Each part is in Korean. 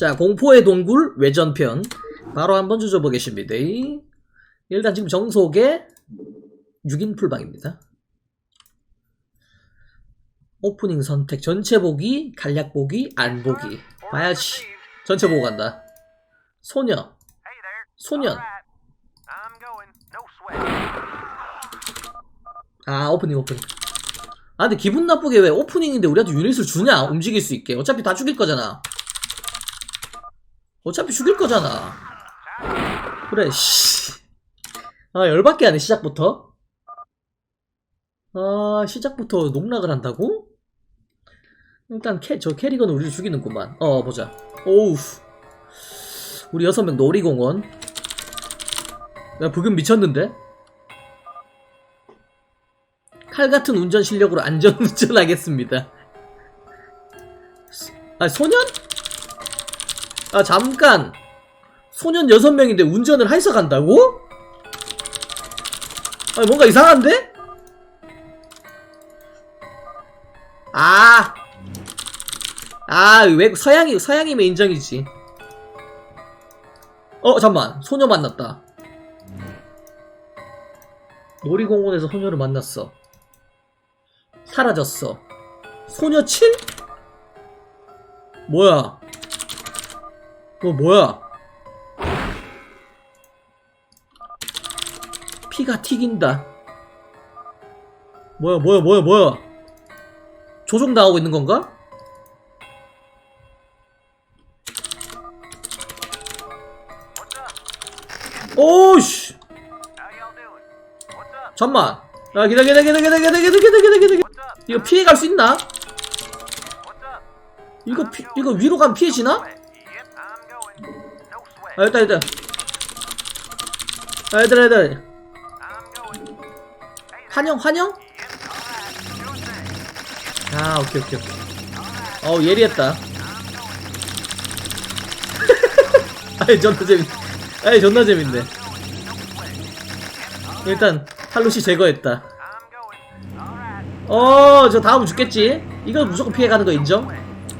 자, 공포의 동굴 외전편. 바로 한번 주저보겠습니다. 일단 지금 정속에 6인 풀방입니다. 오프닝 선택, 전체 보기, 간략 보기, 안 보기. 봐야지. 전체 보고 간다. 소녀, 소년. 아, 오프닝, 오프닝. 아, 근데 기분 나쁘게 왜 오프닝인데 우리한테 유닛을 주냐? 움직일 수 있게. 어차피 다 죽일 거잖아. 어차피 죽일 거잖아. 그래, 씨. 아, 열받게 하네, 시작부터. 아, 시작부터 농락을 한다고? 일단, 캐, 저 캐리건은 우리를 죽이는구만. 어, 보자. 오우. 우리 여섯 명 놀이공원. 야, 부금 미쳤는데? 칼 같은 운전 실력으로 안전 운전하겠습니다. 아, 소년? 아, 잠깐. 소년 6명인데 운전을 해서 간다고? 아, 뭔가 이상한데? 아. 아, 왜, 서양이, 서양이면 인정이지. 어, 잠만. 소녀 만났다. 놀이공원에서 소녀를 만났어. 사라졌어. 소녀 친? 뭐야? 너 뭐야? 피가 튀긴다. 뭐야, 뭐야, 뭐야, 뭐야? 조종 당하고 있는 건가? 오우씨! 잠만. 야, 기다, 기다, 기다, 기다, 기다, 기다, 기다, 기다, 기다. 이거 피해 갈 수 있나? 이거 피, 이거 위로 가면 피해지나? 아, 일단, 일단. 아, 얘들아, 얘들아. 환영, 환영? 아, 오케이, 오케이, 오케이. 어우, 예리했다. 아이, 존나 재밌, 아이, 존나 재밌네. 일단, 탈루시 제거했다. 어, 저 다음 죽겠지? 이건 무조건 피해가는 거 인정?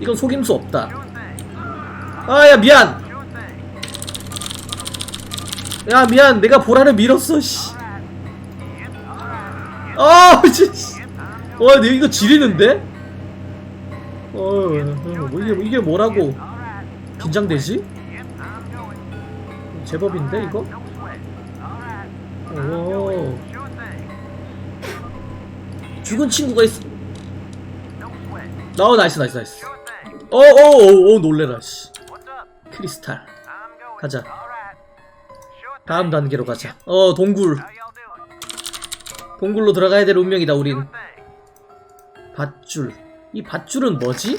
이건 속임수 없다. 아, 야, 미안! 야, 미안. 내가 보라를 밀었어, 씨. 아, 씨. 와, 내 이거 지리는데? 어, 어, 뭐 이게, 이게 뭐라고 긴장되지? 제법인데, 이거? 오. 죽은 친구가 있어. 어, 나이스, 나이스, 나이스. 어, 어, 어, 어, 놀래라, 씨. 크리스탈. 가자. 다음 단계로 가자. 어, 동굴. 동굴로 들어가야 될 운명이다, 우린. 밧줄. 이 밧줄은 뭐지?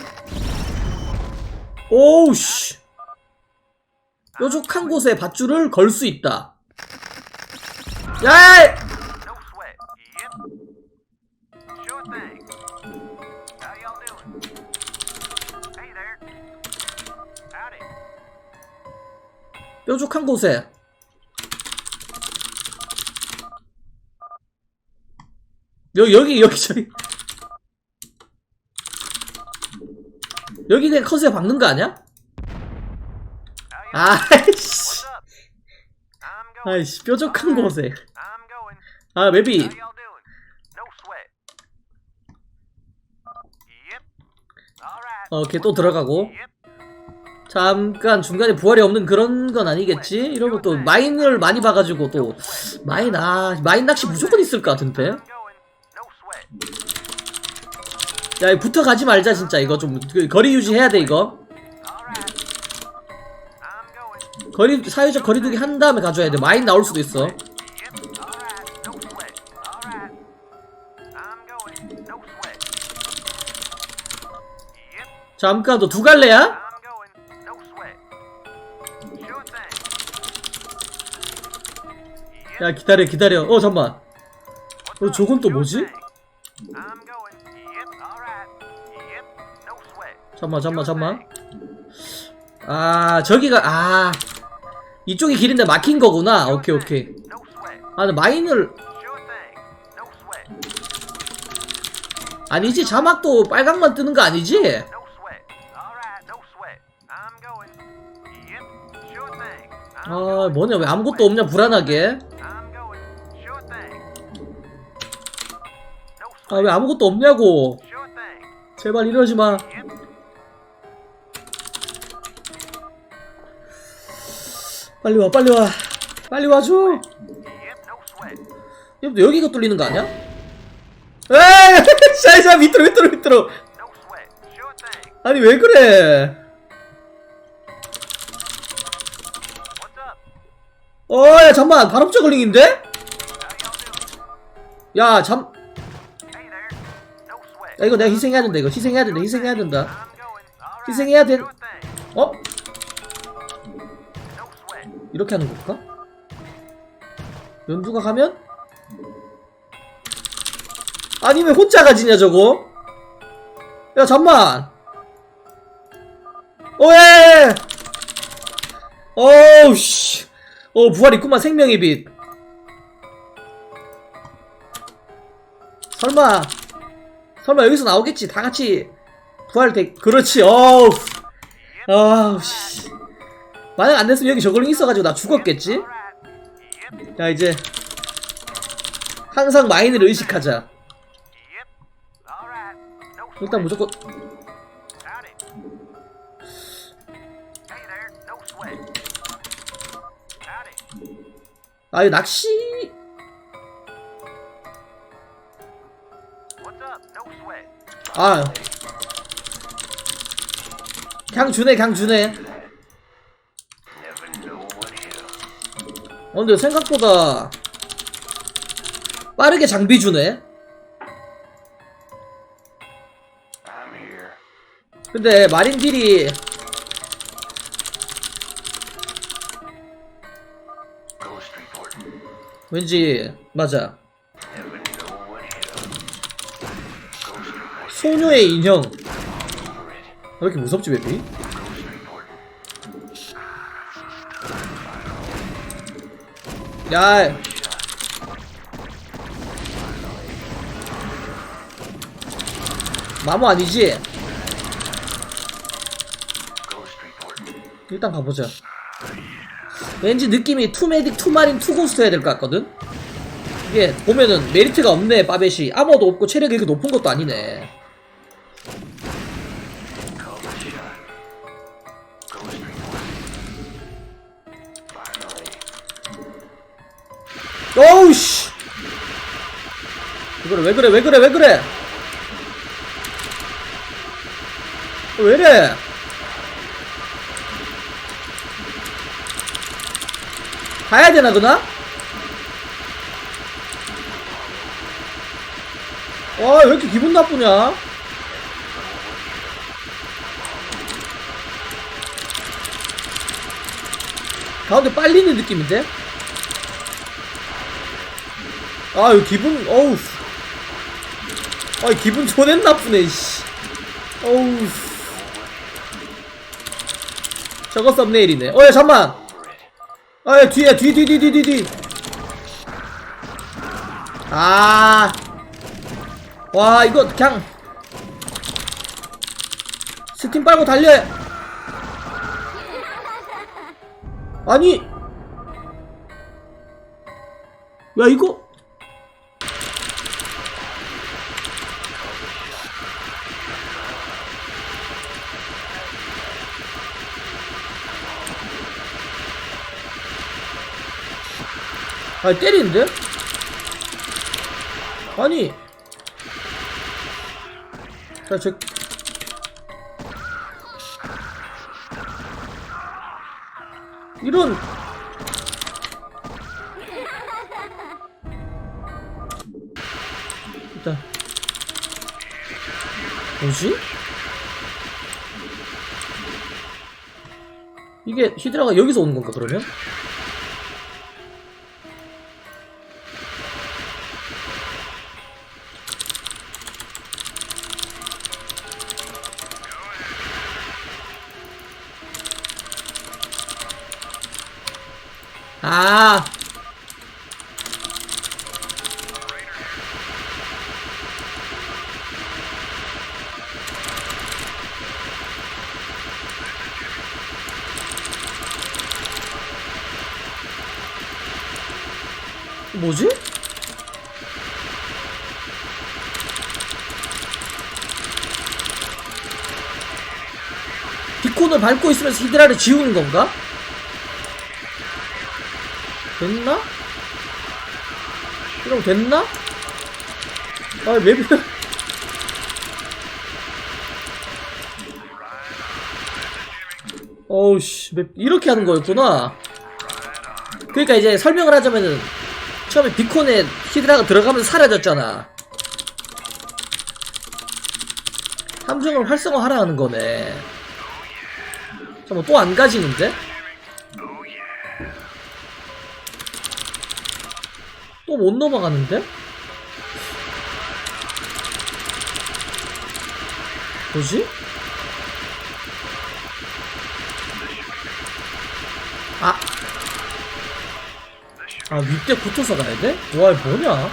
오우, 씨. 뾰족한 곳에 밧줄을 걸 수 있다. 야! 뾰족한 곳에 여기 여기 여기 저기. 여기 그냥 컷에 박는 거 아니야? 아이씨. 아이씨 뾰족한 곳에. 아 맵이. 어, 오케이 또 들어가고. 잠깐 중간에 부활이 없는 그런 건 아니겠지? 이러면 또 마인을 많이 봐가지고 또 마인 아 마인 낚시 무조건 있을 것 같은데 야 이거 붙어 가지 말자 진짜. 이거 좀그 거리 유지해야 돼 이거. 거리 사회적 거리두기 한 다음에 가져야 돼. 마인 나올 수도 있어. 잠깐 너 두 갈래야? 야 기다려 기다려. 어 잠만. 어 저건 또 뭐지? 잠만 잠만 잠만 아 저기가 아 이쪽이 길인데 막힌 거구나 오케이 오케이 아 근데 마인을 아니지 자막도 빨강만 뜨는 거 아니지? 아 뭐냐 왜 아무것도 없냐 불안하게 아. 왜 아무것도 없냐고. 제발 이러지 마 빨리 와 빨리 와 빨리 와줘. 여러분들 여기가 뚫리는 거 아니야? 에이 샤이샤 밑으로 밑으로 밑으로. 아니 왜 그래? 어야 잠만 발업자 걸링인데? Doing? 야. 이거 내가 희생해야 된다 이거 희생해야 된다 희생해야 된다. 희생해야 된. 어? 이렇게 하는 걸까? 연두가 가면? 아니 왜 혼자 가지냐 저거? 야 잠만! 오예 어우 씨 어 부활 있구만 생명의 빛. 설마 설마 여기서 나오겠지 다 같이. 부활 돼 그렇지 어우. 아우 씨 만약 안 됐으면 여기 저걸링 있어가지고 나 죽었겠지? 자 이제 항상 마인을 의식하자. 일단 무조건. 아 이거 낚시. 아 그냥 주네 그냥 주네 어 근데 생각보다 빠르게 장비 주네. 근데 마린 딜이 Ghost reporting. 왠지 맞아. 소녀의 인형. 왜 이렇게 무섭지 베비? 야 마모 아니지? 일단 가보자. 왠지 느낌이 투메딕, 투마린, 투고스트 해야 될 것 같거든? 이게 보면은 메리트가 없네, 빠벳이. 아머도 없고 체력이 이렇게 높은 것도 아니네. 어우씨! 왜 그래, 왜 그래, 왜 그래? 어, 왜 이래? 가야 되나, 그나? 와, 왜 이렇게 기분 나쁘냐? 가운데 빨리는 느낌인데? 아, 이 기분, 어우. 아, 기분 존엔 나쁘네, 씨. 어우. 저거 썸네일이네. 어, 야, 잠만. 아, 야, 뒤에, 뒤, 뒤, 뒤, 뒤, 뒤, 뒤. 아. 와, 이거 그냥. 스팀 빨고 달려. 아니. 야, 이거. 아 때리는데? 아니 자, 저 이런 일단 뭐지? 이게 히드라가 여기서 오는 건가 그러면? 뭐지? 비콘을 밟고 있으면서 히드라를 지우는 건가? 됐나? 이러면 됐나? 아, 맵이. 어우씨, 맵, 이렇게 하는 거였구나. 그러니까 이제 설명을 하자면은, 처음에 비콘에 히드라가 들어가면서 사라졌잖아. 함정을 활성화하라 하는 거네. 잠깐만, 또 안 가지는데? 또 못 넘어가는데? 뭐지? 아. 아, 윗대 붙어서 가야 돼? 와, 뭐냐?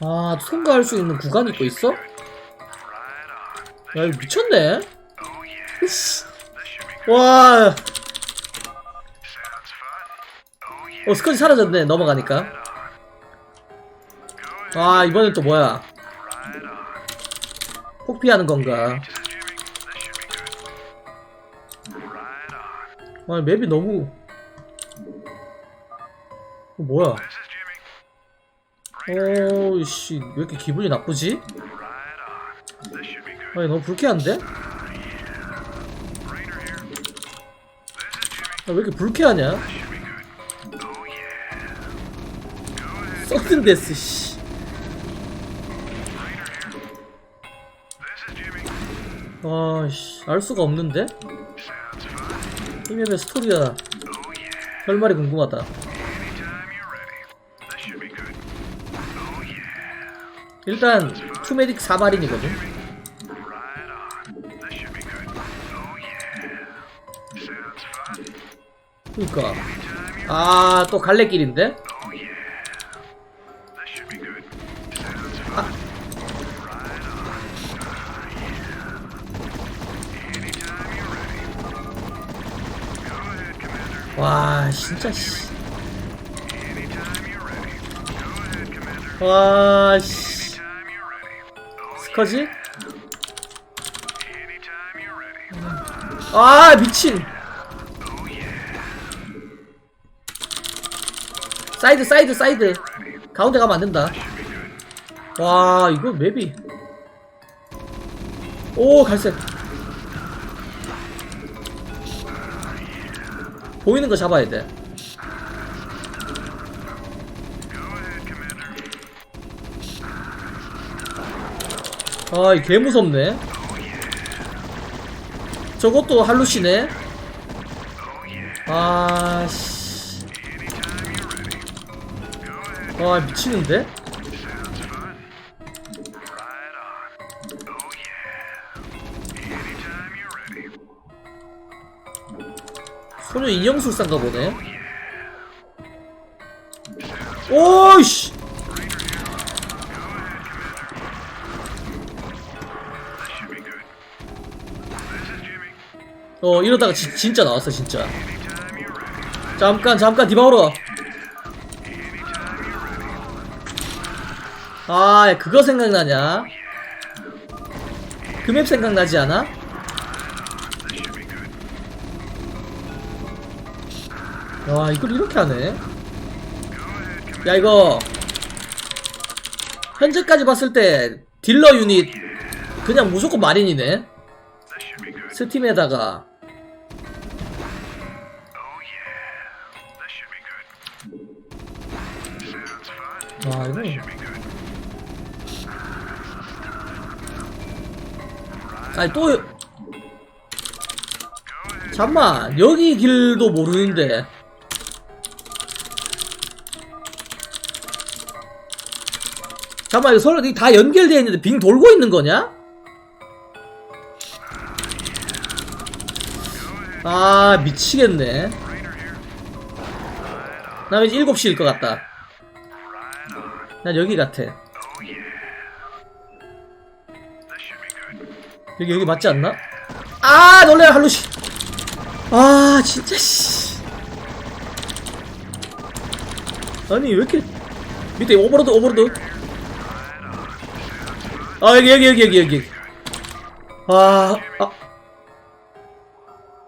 아, 통과할 수 있는 구간이 또 있어? 야, 이거 미쳤네? 씨. 와. 어, 스쿼지 사라졌네, 넘어가니까. 아, 이번엔 또 뭐야? 폭피하는 건가? 아, 맵이 너무. 어, 뭐야? 어이씨, 왜 이렇게 기분이 나쁘지? 아니, 너무 불쾌한데? 아, 왜 이렇게 불쾌하냐? 서든데스, 씨. 아씨, 알 수가 없는데? 이 맵의 스토리가 결말이 궁금하다. 일단 투메딕 4마린이거든. 그니까 아 또 갈래길인데? 와 진짜 씨. 와 씨. 스커지? 아 미친. 사이드 사이드 사이드. 가운데 가면 안 된다. 와 이거 맵이. 오 갈색. 보이는 거 잡아야 돼. 아, 이 개 무섭네. 저것도 할루시네. 아, 씨. 와, 미치는데? 소녀 인형술사인가 보네. 오이씨! 어, 이러다가 지, 진짜 나왔어, 진짜. 잠깐, 잠깐, 디바오로. 아, 그거 생각나냐? 그 맵 생각나지 않아? 와 이걸 이렇게 하네? 야 이거. 현재까지 봤을 때 딜러 유닛 그냥 무조건 마린이네? 스팀에다가. 와 이거. 아니 또. 잠만 여기 길도 모르는데 잠깐만 이거 서로 다 연결되어 있는데 빙 돌고 있는 거냐? 아 미치겠네. 나 왠지 7시일 것 같다. 난 여기 같아. 여기 여기 맞지 않나? 아 놀래요 할루시 아 진짜 씨. 아니 왜 이렇게 밑에 오버로드 오버로드 아 여기 여기 여기 여기 여기 아, 아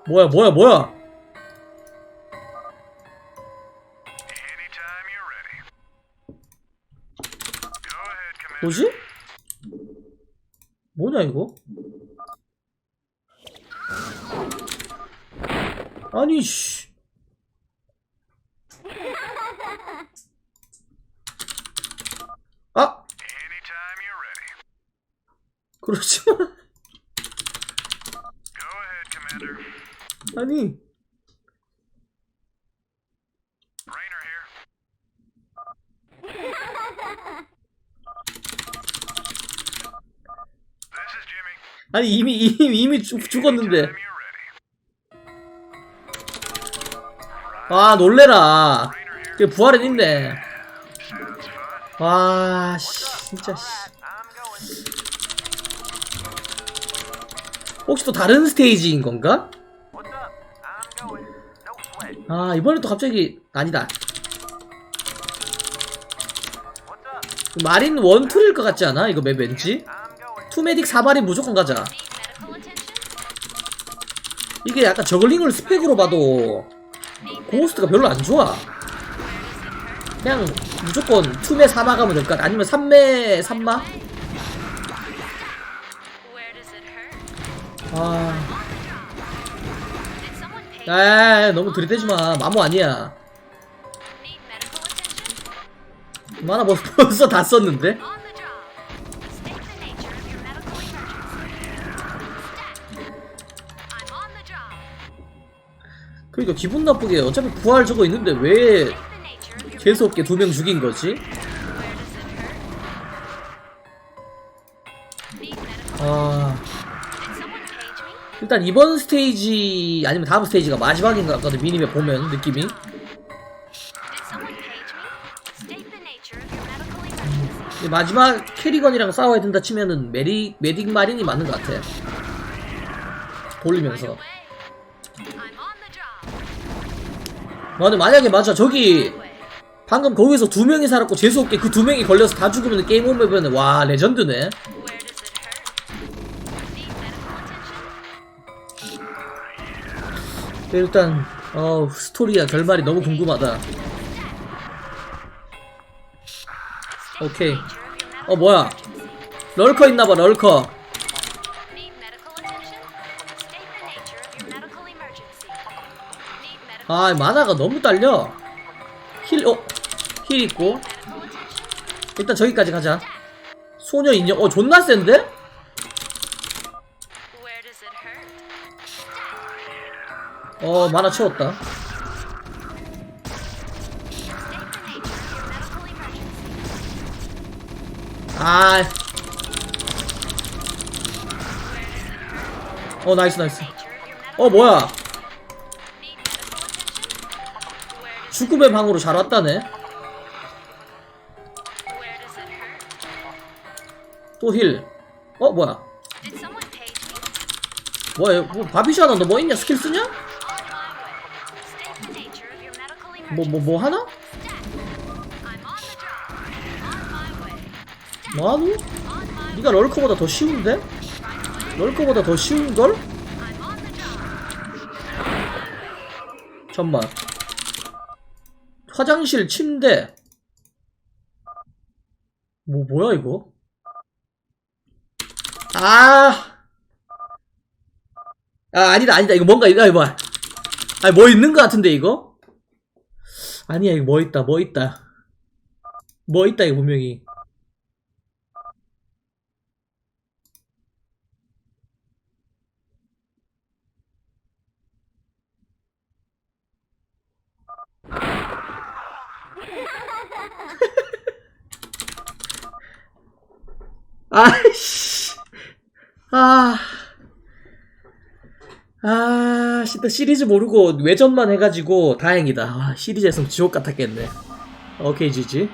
뭐야 뭐야 뭐야. 뭐지? 뭐냐 이거? 아니 씨. 그렇지 마. Go ahead, Commander. 아니. 아니 이미 이미 이미 죽, 죽었는데. 아 놀래라. 그 부활은 있네. 와 씨, 진짜 씨. 혹시 또 다른 스테이지인 건가? 아 이번에 또 갑자기 아니다? 마린 원 투일 것 같지 않아? 이거 맵 왠지? 투메딕 사발이 무조건 가자? 이게 약간 저글링을 스펙으로 봐도 고스트가 별로 안 좋아 그냥 무조건 투메 사마 가면 될것 같아 아니면 삼메 삼마? 아? 에이 너무 들이대지 마 마모 아니야? 마나 벌써, 벌써 다 썼는데? 그러니까 기분 나쁘게 어차피 부활 저거 있는데 왜 your 재수 없게 두 명 죽인 거지? 아 일단 이번 스테이지 아니면 다음 스테이지가 마지막인 것 같거든 미니맵 보면 느낌이 마지막 캐리건이랑 싸워야 된다 치면은 메리 메딕 마린이 맞는 것 같아 돌리면서. 아, 근데 만약에 맞아 저기. 방금 거기서 두 명이 살았고 재수없게 그 두 명이 걸려서 다 죽으면 게임 오면 와 레전드네 일단 어 스토리야 결말이 너무 궁금하다 오케이. 어 뭐야. 럴커 있나봐 럴커 아 만화가 너무 딸려 힐 어? 힐 있고? 일단 저기까지 가자 소녀 인형 어 존나 센데? 어 만화 채웠다. 아. 어 나이스 나이스 어 뭐야 죽음의 방으로 잘 왔다네 where does it hurt? 또힐 어 뭐야? 뭐야 뭐 바비샤나 너 뭐 있냐 스킬 쓰냐? 뭐 뭐 뭐 하나? My 니가 럴커보다 더 쉬운데? 럴커보다 더 쉬운걸? 잠만 화장실 침대 뭐 뭐야 이거? 아, 아 아니다 아니다 이거 뭔가 이거 해봐 아니 뭐 있는 것 같은데 이거? 아니야 이거 뭐 있다 뭐 있다 뭐 있다 이거 분명히 아이씨. 아. 아, 진짜 시리즈 모르고 외전만 해가지고 다행이다. 아, 시리즈에서 지옥 같았겠네. 오케이, 지지.